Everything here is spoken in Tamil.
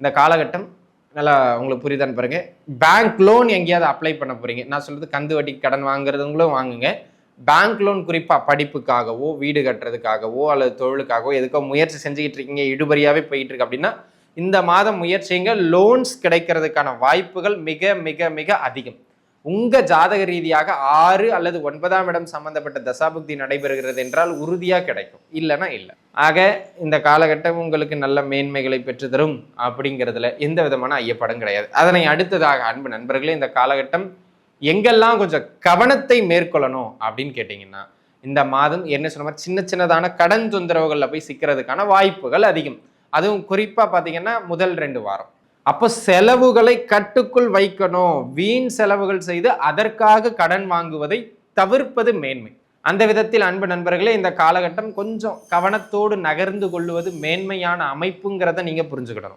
இந்த காலகட்டம் நல்லா உங்களுக்கு புரியுதான்னு பாருங்க. பேங்க் லோன் எங்கேயாவது அப்ளை பண்ண போறீங்க. நான் சொல்றது கந்து வட்டி கடன் வாங்குறதுங்களும் வாங்குங்க. பேங்க் லோன் குறிப்பாக படிப்புக்காகவோ வீடு கட்டுறதுக்காகவோ அல்லது தொழிலுக்காகவோ எதுக்கோ முயற்சி செஞ்சுக்கிட்டு இருக்கீங்க இடுபறியாகவே போயிட்டு இருக்கு அப்படின்னா இந்த மாதம் முயற்சிங்க லோன்ஸ் கிடைக்கிறதுக்கான வாய்ப்புகள் மிக மிக மிக அதிகம். உங்க ஜாதக ரீதியாக ஆறு அல்லது ஒன்பதாம் இடம் சம்பந்தப்பட்ட தசாபுக்தி நடைபெறுகிறது என்றால் உறுதியாக கிடைக்கும். இல்லைன்னா இல்லை. ஆக இந்த காலகட்டம் உங்களுக்கு நல்ல மேன்மைகளை பெற்றுத்தரும் அப்படிங்கிறதுல எந்த விதமான ஐயப்படம் கிடையாது. அதனை அடுத்ததாக அன்பு நண்பர்களே இந்த காலகட்டம் எங்கெல்லாம் கொஞ்சம் கவனத்தை மேற்கொள்ளணும் அப்படின்னு கேட்டிங்கன்னா இந்த மாதம் என்ன சொன்ன மாதிரி சின்ன சின்னதான கடன் தொந்தரவுகளில் போய் சிக்கிறதுக்கான வாய்ப்புகள் அதிகம். அதுவும் குறிப்பாக பார்த்தீங்கன்னா முதல் ரெண்டு வாரம். அப்போ செலவுகளை கட்டுக்குள் வைக்கணும். வீண் செலவுகள் செய்து அதற்காக கடன் வாங்குவதை தவிர்ப்பது மேன்மை. அந்த விதத்தில் அன்பு நண்பர்களே இந்த காலகட்டம் கொஞ்சம் கவனத்தோடு நகர்ந்து கொள்வது மேன்மையான அமைப்புங்கிறத நீங்கள் புரிஞ்சுக்கிடணும்.